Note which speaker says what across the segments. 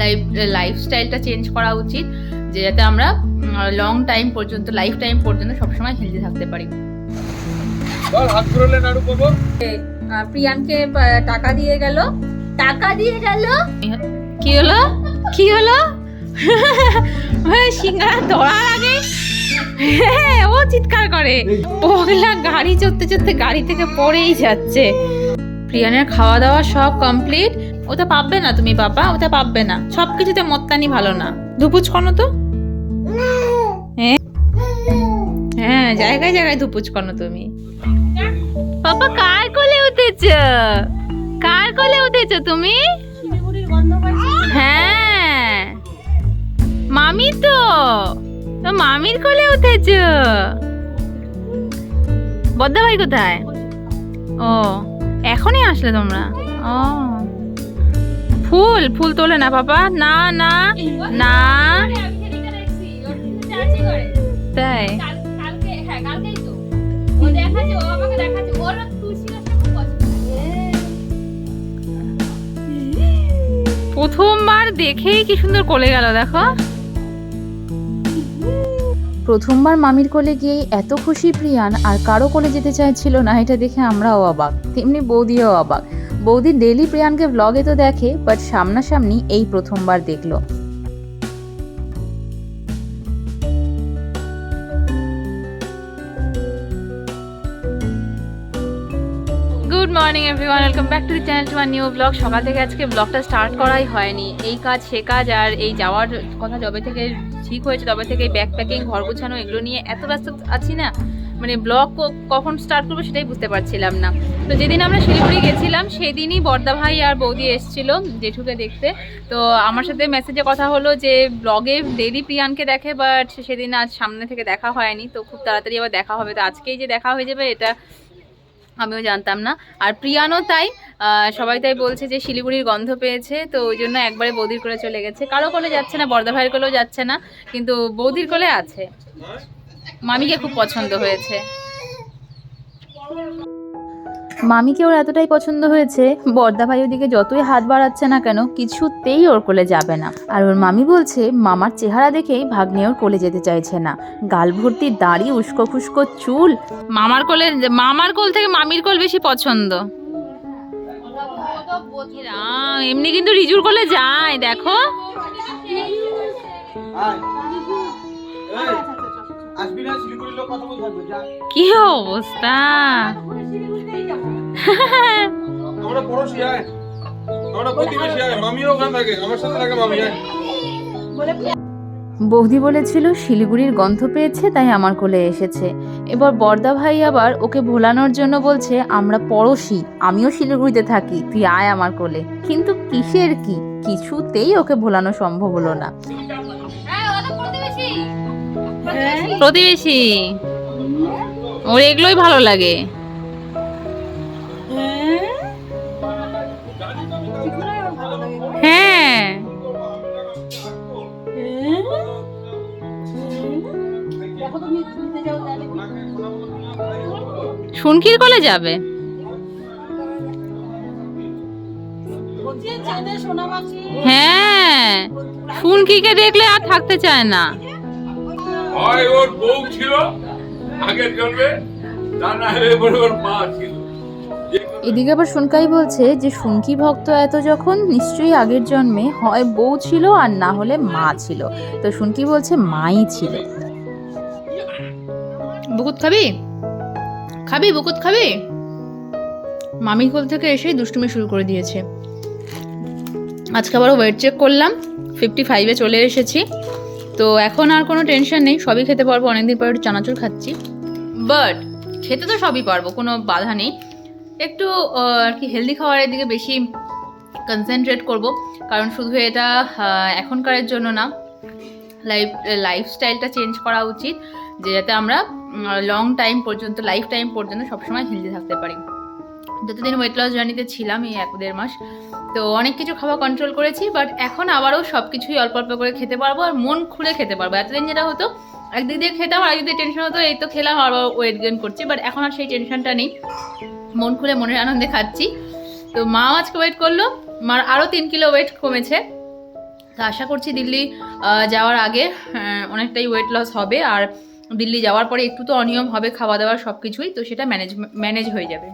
Speaker 1: Life লাইফস্টাইলটা change করা উচিত যে যাতে আমরা লং টাইম পর্যন্ত লাইফ টাইম পর্যন্ত সবসময় হেলদি থাকতে পারি।
Speaker 2: বল হাত ঘুরলে নাড়ু পাবো
Speaker 1: প্রিয়ানকে টাকা দিয়ে গেল। টাকা দিয়ে গেল? কি হলো? কি হলো? সিঙ্গারা ধরার আগে? হ্যাঁ, ও চিৎকার করে। ওগুলা গাড়ি চড়তে চড়তে গাড়ি থেকে পড়েই যাচ্ছে। প্রিয়ানের খাওয়া দাওয়া সব কমপ্লিট ওটা পাববে না তুমি, বাবা, ওটা পাববে না। সব কিছুতে মত্তানি ভালো না। ধুপুচ করো তো। হ্যাঁ হ্যাঁ জায়গায় জায়গায় ধুপুচ করো তুমি। বাবা, কার কোলে উঠেছ? কার কোলে উঠেছ তুমি? হ্যাঁ। মামি তো। মামির কোলে উঠেছ? বদ্দা ভাই কোথায়? ও, এখনই আসলে তোমরা? ও। ফুল ফুল তোলে না বাবা। না না না। তাই? প্রথমবার দেখেই কি সুন্দর কোলে গেল, দেখো।
Speaker 3: প্রথমবার মামির কোলে গিয়েই এত খুশি প্রিয়ান, আর কারও কোলে যেতে চাইছিল না, এটা দেখে আমরাও অবাক। তেমনি বৌদিও অবাক। বৌদি ডেলি প্রিয়ানকে ব্লগে তো দেখে বাট সামনাসামনি এই প্রথমবার দেখল।
Speaker 1: Morning everyone welcome back to the channel to new blog সকাল থেকে আজকে ব্লগটা স্টার্ট করাই হয়নি। এই কাজ, সে কাজ আর এই যাওয়ার কথা যবে থেকে ঠিক হয়েছে, তবে থেকে প্যাকিং ঘর গোছানো, এগুলো নিয়ে এত ব্যস্ত আছি না। মানে ব্লগ কখন স্টার্ট করব সেটাই বুঝতে পারছিলাম না। তো যেদিন আমরা শিলিগুড়ি গেছিলাম, সেদিনই বর্দা ভাই আর বৌদি এসেছিল জেঠুকে দেখতে। তো আমার সাথে মেসেজে কথা হলো যে ব্লগে ডেলি প্রিয়ানকে দেখে বাট সেদিন আজ সামনে থেকে দেখা হয়নি, তো খুব তাড়াতাড়ি আবার দেখা হবে। তো আজকেই যে দেখা হয়ে যাবে, এটা আমিও জানতাম না। আর প্রিয়ানও তাই সবাই তাই বলছে যে, শিলিগুড়ির গন্ধ পেয়েছে, তো ওই জন্য একবারে বৌদির কোলে চলে গেছে। কারও কোলে যাচ্ছে না, বর্দা ভাইয়ের কোলেও যাচ্ছে না, কিন্তু বৌদির কোলে আছে। মামিকে খুব পছন্দ হয়েছে।
Speaker 3: মামিকে ওর এতটাই পছন্দ হয়েছে বর্দা ভাই ওদিকে যতই হাত বাড়াচ্ছে না কেন কিছুতেই ওর কোলে যাবে না। আর ওর মামি বলছে মামার চেহারা দেখেই ভাগ্নে ওর কোলে যেতে চাইছে না। গাল ভর্তি দাড়ি উস্কো খুস্কো চুল।
Speaker 1: মামার কোলে মামার কোল থেকে মামির কোল বেশি পছন্দ। এমনি কিন্তু রিজুর কোলে যায় দেখো।
Speaker 2: আসবি না শিলিগুড়ির লোক কথা বলতে যা।
Speaker 1: কি অবস্থা?
Speaker 2: আমরা পড়োশি আয়। আমরা প্রতিবেশী আয়। মামিও ওখানে থাকে আমার সাথে থাকে মামি আয়।
Speaker 3: বৌদি বলেছিল শিলিগুড়ির গন্ধ পেয়েছে তাই আমার কোলে এসেছে। এবার বর্দা ভাই আবার ওকে ভোলানোর জন্য বলছে আমরা পড়োশি আমিও শিলিগুড়িতে থাকি তুই আয় আমার কোলে। কিন্তু কিসের কি? কিছুতেই ওকে ভোলানো সম্ভব হলো না।
Speaker 1: প্রতিবেশী? ওর এগুলোই ভালো লাগে। হ্যাঁ। শুনকির কলে যাবে? হ্যাঁ। শুনকিকে দেখলে আর থাকতে চায় না।
Speaker 2: হয় ওর বউ ছিল আগের জন্মে তা না হলে ওর মা ছিল।
Speaker 3: এদিকে আবার শুনকাই বলছে যে শুনকি ভক্ত এত যখন নিশ্চয়ই আগের জন্মে হয় বউ ছিল আর না হলে মা ছিল। তো শুনকি বলছে মাই ছিল।
Speaker 1: বুকুত খাবি? খাবি বুকুত খাবি? মামি কোল থেকে এসেই দুষ্টুমি শুরু করে দিয়েছে। আজকে আবার ওয়েট চেক করলাম ফিফটি ফাইভে চলে এসেছি। তো এখন আর কোনো টেনশন নেই, সবই খেতে পারব, অনেকদিন পর একটু চানাচুর খাচ্ছি। বাট খেতে তো সবই পারব, কোনো বাধা নেই। একটু আর কি হেলদি খাবারের দিকে বেশি কনসেন্ট্রেট করব, কারণ শুধু এটা এখনকারের জন্য না লাইফ লাইফস্টাইলটা চেঞ্জ করা উচিত, যে যাতে আমরা লং টাইম পর্যন্ত লাইফ টাইম পর্যন্ত সবসময় হেলদি থাকতে পারি। যতদিন ওয়েট লস জার্নিতে ছিলাম, এই এক দেড় মাস, তো অনেক কিছু খাওয়া কন্ট্রোল করেছি বাট এখন আবারও সব কিছুই অল্প অল্প করে খেতে পারব আর মন খুলে খেতে পারব। এতদিন যেটা হতো একদিক দিয়ে খেতাম আর একদিক টেনশন হতো, এই তো খেলাম, আবার ওয়েট গেন করছি বাট এখন আর সেই টেনশনটা নেই। মন খুলে মনের আনন্দে খাচ্ছি। তো মা আজকে ওয়েট করল, মার আরও তিন কিলো ওয়েট কমেছে। তো আশা করছি দিল্লি যাওয়ার আগে অনেকটাই ওয়েট লস হবে, আর দিল্লি যাওয়ার পরে একটু তো অনিয়ম হবে, খাওয়া দাওয়া সব কিছুই তো সেটা ম্যানেজ ম্যানেজ হয়ে যাবে।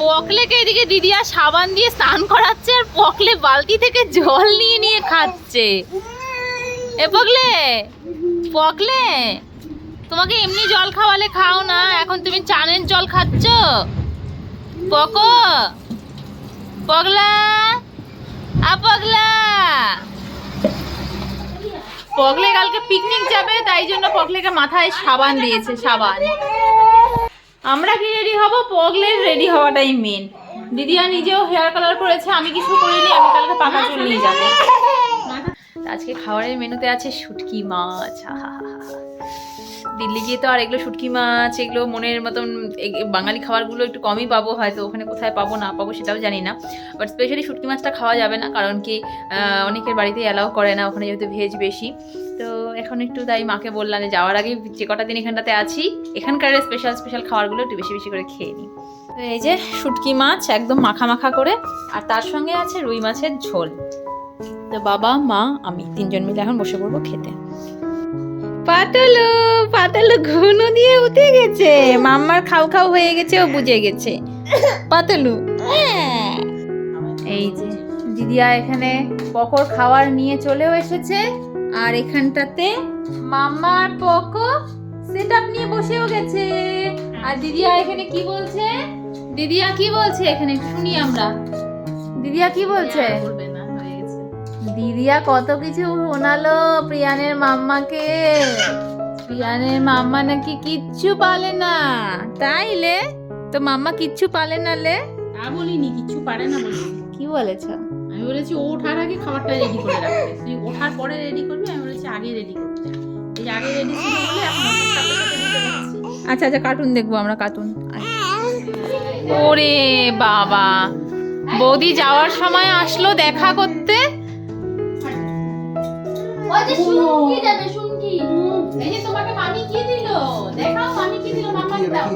Speaker 1: পকলেকে এদিকে দিদিয়া সাবান দিয়ে স্নান করাচ্ছে আর পকলে বালতি থেকে জল নিয়ে নিয়ে খাচ্ছে। এ পকলে পকলে, তোমাকে এমনি জল খাওয়ালে খাও না, এখন তুমি চানের জল খাচ্ছ? পক পগলা আ পগলা পগলে কালকে পিকনিক যাবে, তাই জন্য পগলেকে মাথায় সাবান দিয়েছে, সাবান। আমরা কি রেডি হব? পগলের রেডি হওয়াটাই মেন দিদিয়া নিজেও হেয়ার কালার করেছে আমি কিছু করিনি আমি কালকে পাকা চুল নিয়ে যাব। আজকে খাবারের মেনুতে আছে শুটকি মাছ আহাহাহা। দিল্লি গিয়ে তো আর এগুলো শুটকি মাছ, এগুলো মনের মতন বাঙালি খাবারগুলো একটু কমই পাবো, হয়তো ওখানে কোথায় পাবো, না পাবো সেটাও জানি না। বাট স্পেশালি শুটকি মাছটা খাওয়া যাবে না, কারণ কি অনেকের বাড়িতে অ্যালাউ করে না, ওখানে যেহেতু ভেজ বেশি। তো এখন একটু তাই মাকে বললাম যে যাওয়ার আগে যে কটা দিন এখানটাতে আছি, এখানকার স্পেশাল স্পেশাল খাবারগুলো একটু বেশি বেশি করে খেয়ে নিই। তো এই যে শুটকি মাছ একদম মাখা মাখা করে, আর তার সঙ্গে আছে রুই মাছের ঝোল। তো বাবা, মা, আমি তিনজন মিলে এখন বসে পড়ব খেতে। পাতালু পাতালু ঘন দিয়ে উঠে গেছে। মাম্মার খাও খাও হয়ে গেছে, ও বুঝে গেছে। পাতালু। এই যে, দিদিয়া এখানে পকর খাওয়ার নিয়ে চলেও এসেছে। আর এখানটাতে মাম্মা আর পকো সেট আপ নিয়ে বসেও গেছে। আর দিদিয়া এখানে কি বলছে? দিদিয়া কি বলছে? এখানে শুনি আমরা। দিদিয়া কি বলছে? দিদিয়া কত কিছু শোনালো প্রিয়ানের মাম্মাকে। প্রিয়ানের মাম্মা নাকি কিচ্ছু পালে না। তাইলে তো মাম্মা কিচ্ছু পালে না লে?
Speaker 4: তা বলিনি কিচ্ছু পারে না বলিনি।
Speaker 1: কি বলেছ?
Speaker 4: আমি বলেছি ও ওঠার আগে খাবারটা রেডি করে রাখতে। তুই ওঠার পরে রেডি করবি আমি বলেছি আগে রেডি করতে। এই আগে রেডি ছিল বলে এখন সাথে সাথে দিতে পারছি
Speaker 1: আচ্ছা আচ্ছা কার্টুন দেখব আমরা কার্টুন ওরে বাবা। বৌদি যাওয়ার সময় আসলো দেখা করতে?
Speaker 4: এই যে তোমাকে মামি কি দিল দেখাও মামি কি দিল মামাকে দাও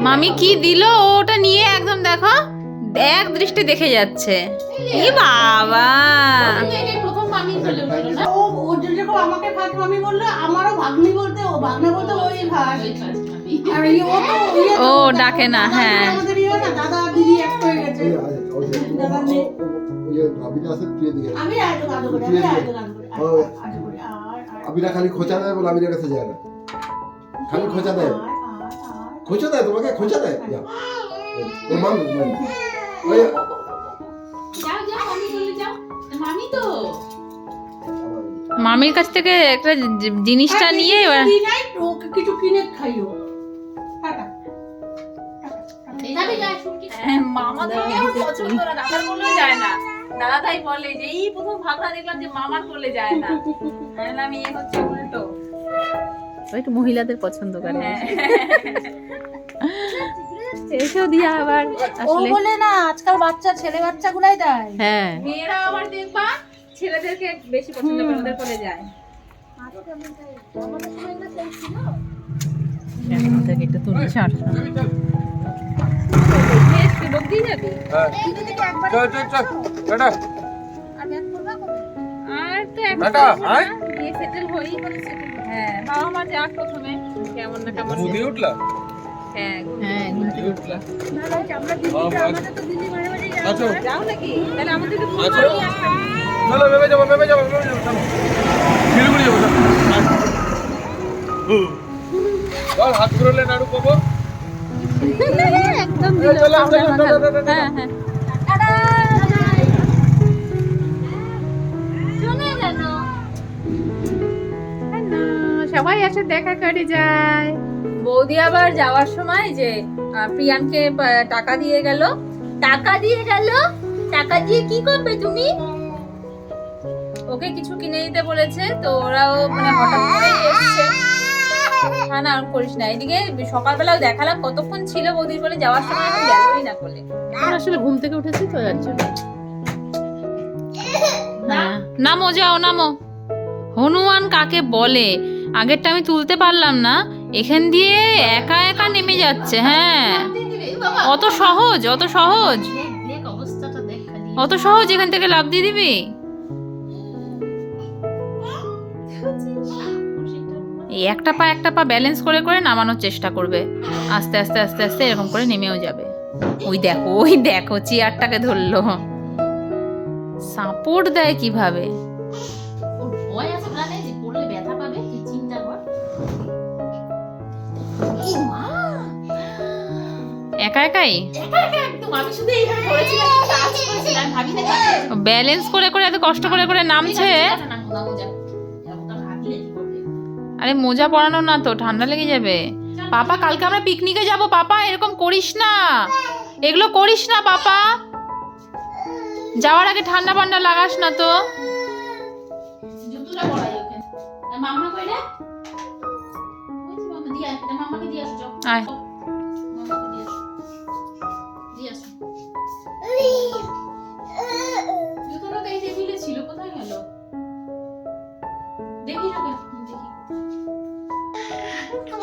Speaker 1: মামি কি দিল ওটা নিয়ে একদম দেখো এক দৃষ্টি দেখে যাচ্ছে ই বাবা
Speaker 4: প্রথম মামি চলে উঠল না
Speaker 5: ও ও যেরকম আমাকে ফার্স্ট মামি বলল আমারও ভাগ্নি বলতে ও ভাগ্নে বলতে ওই ফার্স্ট
Speaker 4: ওই first মামি।
Speaker 5: আর ও তো ইয়ে
Speaker 1: ও, ডাকে না, হ্যাঁ।
Speaker 5: ইয়ে দাদা দিদি এক হয়ে গেছে দাদা নেই আমি করি আমি করি
Speaker 6: আবিরা খালি খোঁচা দেয় বলে আবিরের কাছে যায় না। খালি খোঁচা দেয়। খোঁচা দেয় তোমাকে খোঁচা দেয়? যা। ও মামি মামি। ওই
Speaker 4: যাও যাও মামি চলে যাও। মামি তো।
Speaker 1: মামির কাছ থেকে একটা জিনিসটা
Speaker 5: আর
Speaker 1: নিয়ে
Speaker 5: কিছু
Speaker 1: এবার
Speaker 5: কিনি নাই, ওকে কিছু কিনে খাইও।
Speaker 1: হ্যাঁ, মামাদের আমার পছন্দ না দাদার করলে যায় না। দাদা তাই বলে যে এই প্রথম ভাবনা দেখলাম যে মামার করলে যায় না। আমি এ হচ্ছে উল্টো। একটু মহিলাদের পছন্দ করে। এসেও দিয়া আবার
Speaker 5: ও
Speaker 1: আসলে।
Speaker 5: বলে না আজকাল বাচ্চা ছেলে বাচ্চাগুলাই দেয়।
Speaker 1: হ্যাঁ।
Speaker 4: মেয়েরা আবার দেখবা ছেলেদেরকে বেশি পছন্দ করে ওদের করে যায়।
Speaker 1: একটু তুলি ছাড়।
Speaker 2: হ্যাঁ। চল চল চল। টাটা।
Speaker 4: আর তো
Speaker 2: হ্যাঁ
Speaker 4: বিয়ে সেটেল হই হ্যাঁ বাবা মা যাক প্রথমে কেমন না কেমন
Speaker 2: মুদি উঠলা?
Speaker 4: হ্যাঁ
Speaker 1: হ্যাঁ
Speaker 2: উঠলা।
Speaker 4: আমরা
Speaker 2: আছো?
Speaker 4: যাও নাকি? তাহলে আমাদের একটু
Speaker 2: আচ্ছা।
Speaker 4: আসবে
Speaker 2: চলো ভেবে যাব ভেবে যাব ভেবে যাব চলো। শিলিগুড়ি যাব চল। হাত ঘুরলে নাড়ু পাবো।
Speaker 1: একদম
Speaker 2: চলো, চলো, চলো।
Speaker 1: হ্যাঁ হ্যাঁ। এসে দেখা করে যায় বৌদি আবার যাওয়ার সময় যে আহ, প্রিয়ানকে টাকা দিয়ে গেল। টাকা দিয়ে গেল? টাকা দিয়ে কি করবে তুমি? ওকে কিছু কিনে দিতে বলেছে তো ওরাও মানে হঠাৎ করে এসছে। হ্যাঁ না আর করিস না। এদিকে সকালবেলাও দেখালাম কতক্ষণ ছিল বৌদির বলে যাওয়ার সময় এখন গেলই না
Speaker 4: এখন আসলে ঘুম থেকে উঠেছি তো যার জন্য।
Speaker 1: হ্যাঁ। নামো যাও নামো। হনুমান কাকে বলে? আগেরটা আমি তুলতে পারলাম না। এখান দিয়ে একা একা নেমে যাচ্ছে হ্যাঁ। অত সহজ অত সহজ। অত সহজ এখান থেকে লাভ দিয়ে দিবি? এই একটা পা একটা পা ব্যালেন্স করে করে নামানোর চেষ্টা করবে। আস্তে আস্তে আস্তে আস্তে এরকম করে নেমেও যাবে। ওই দেখো ওই দেখো, চেয়ারটাকে ধরলো। সাপোর্ট দেয় কীভাবে?
Speaker 4: না কাজ
Speaker 1: ব্যালেন্স করে করে এত কষ্ট করে করে নামছে? আরে মোজা পরানো না তো ঠান্ডা লেগে যাবে। পাপা কালকে আমরা পিকনিকে যাব পাপা এরকম করিস না। এগুলো করিস না পাপা। যাওয়ার আগে ঠান্ডা পান্ডা লাগাস না তো।
Speaker 4: জুতোটা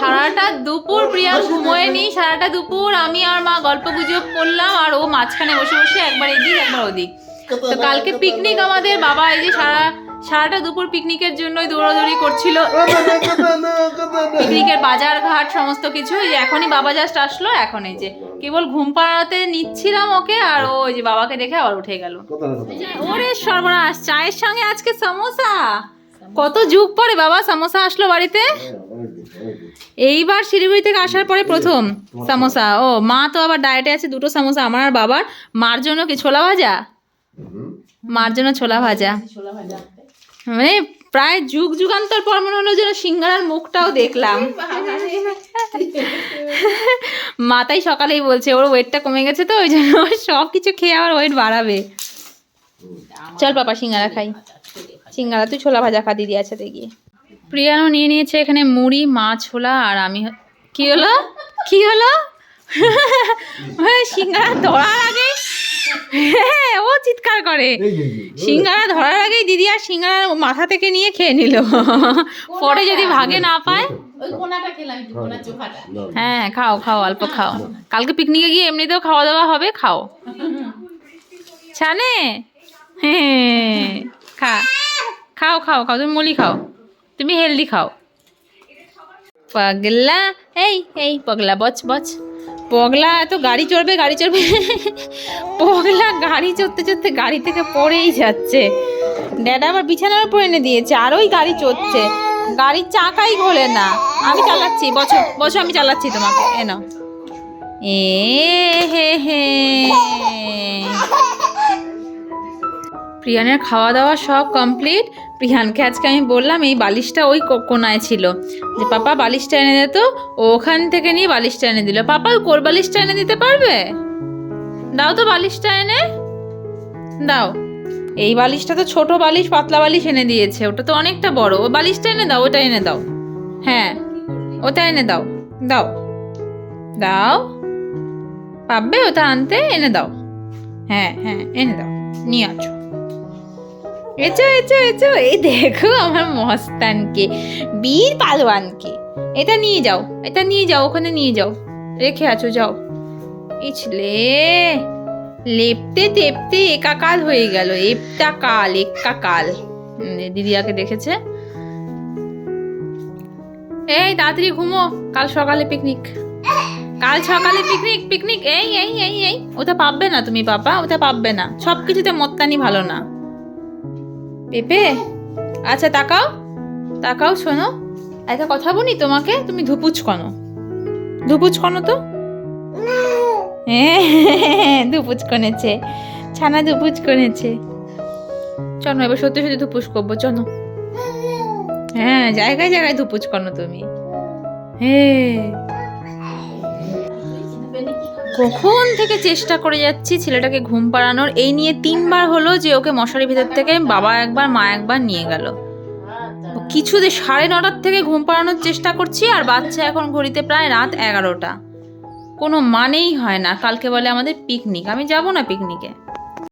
Speaker 1: সারাটা দুপুর প্রিয়া ঘুমোয়নি সারাটা দুপুর আমি আর মা গল্প গুজব করলাম আর ও মাঝখানে বসে বসে একবার এদিক, একবার ওদিক। তো কালকে পিকনিক আমাদের বাবা এই যে সারা, সারাটা দুপুর পিকনিকের জন্যই দৌড়াদৌড়ি করছিল। পিকনিকের বাজার ঘাট সমস্ত কিছু এখনই বাবা জাস্ট আসলো, এখন এই যে কেবল ঘুম পাড়াতে নিচ্ছিলাম ওকে আর ও ওই যে বাবাকে দেখে আবার উঠে গেল। ওরে সর্বনাশ চায়ের সঙ্গে আজকে সমোসা? কত যুগ পরে বাবা সমোসা আসলো বাড়িতে? এইবার শিলিগুড়ি থেকে আসার পরে প্রথম সামোসা। ও মা তো আবার ডায়েটে আছে দুটো সামোসা আমার আর বাবার। মার জন্য কি ছোলা ভাজা? মার জন্য ছোলা ভাজা।
Speaker 4: ছোলা ভাজা।
Speaker 1: মানে প্রায় যুগ যুগান্তর পর মনে হলো যেন সিঙ্গারার মুখটাও দেখলাম। মাতাই সকালেই বলছে, ওর ওয়েটটা কমে গেছে তো, ওই জন্য সব কিছু খেয়ে আবার ওয়েট বাড়াবে। চল পাপা, সিঙ্গারা খাই। সিঙ্গারা, তুই ছোলা ভাজা খা, দিদি আছে গিয়ে প্রিয়ানো নিয়ে নিয়েছে এখানে মুড়ি মাছ ছোলা আর আমি কি হলো? কি হলো? সিঙ্গারা ধরার আগে হ্যাঁ, ও চিৎকার করে। সিঙ্গারা ধরার আগেই দিদি আর সিঙ্গারা মাথা থেকে নিয়ে খেয়ে নিল। পরে যদি ভাগে না পায় হ্যাঁ খাও খাও অল্প খাও। কালকে পিকনিকে গিয়ে এমনিতেও খাওয়া দাওয়া হবে খাও। ছানে? হ্যাঁ খা। খাও খাও খাও তুমি মুলি খাও। তুমি হেলদি খাও। পগলা এই এই পগলা বচ বচ। পগলা, এত গাড়ি চড়বে গাড়ি চড়বে। পগলা গাড়ি চড়তে চড়তে গাড়ি থেকে পড়েই যাচ্ছে। ড্যাডা আবার বিছানার উপর এনে দিয়েছে আর ওই গাড়ি চড়ছে। গাড়ির চাকাই ঘোলে না। আমি চালাচ্ছি বছর বছর আমি চালাচ্ছি তোমাকে। এ নাও। এ হে হে। প্রিয়ানের খাওয়া দাওয়া সব কমপ্লিট। প্রিয়ানকে আজকে আমি বললাম, এই বালিশটা ওই কোনায় ছিল। যে, পাপা, বালিশটা এনে দে তো। ও ওখান থেকে নিয়ে বালিশটা এনে দিল। পাপা, ওই কোর বালিশটা এনে দিতে পারবে? দাও তো বালিশটা এনে। দাও। এই বালিশটা তো ছোট বালিশ, পাতলা বালিশ এনে দিয়েছে। ওটা তো অনেকটা বড়। ও বালিশটা এনে দাও, ওটা এনে দাও। হ্যাঁ ওটা এনে দাও। দাও। দাও? পাবে ওটা আনতে? এনে দাও। হ্যাঁ হ্যাঁ এনে দাও। নিয়ে আছো এচো এচো এচো। এই দেখো আমার মস্তানকে বীর পালোয়ানকে। এটা নিয়ে যাও এটা নিয়ে যাও ওখানে নিয়ে যাও। রেখে আছো যাও। ইছলে লেপতে টেপতে একাকাল হয়ে গেল। একটা কাল একা কাল। উম, দিদিয়াকে দেখেছে। এই তাড়াতাড়ি ঘুমো। কাল সকালে পিকনিক কাল সকালে পিকনিক পিকনিক এই এই এই এই। ওটা পাববে না তুমি পাপা ওটা পাববে না। সব কিছুতে মত্তানি ভালো না। পেপে? আচ্ছা তাকাও। তাকাও শোনো। একটা কথা বলি তোমাকে? তুমি ধুপুচ কনো। ধুপুচ কনো তো? হ্যাঁ ধুপুচ কনেছে। ছানা ধুপুচ কনেছে। চলো এবার সত্যি সত্যি ধুপুচ করব চলো। হ্যাঁ জায়গায় জায়গায় ধুপুচ কনো তুমি। হ্যাঁ। কখন থেকে চেষ্টা করে যাচ্ছি ছেলেটাকে ঘুম পাড়ানোর? এই নিয়ে তিনবার হলো যে ওকে মশারি ভিতর থেকে বাবা একবার, মা একবার নিয়ে গেল। কিছুতে সাড়ে নটার থেকে ঘুম পাড়ানোর চেষ্টা করছি, আর বাচ্চা এখন ঘড়িতে প্রায় রাত এগারোটা। কোনো মানেই হয় না। কালকে বলে আমাদের পিকনিক আমি যাব না পিকনিকে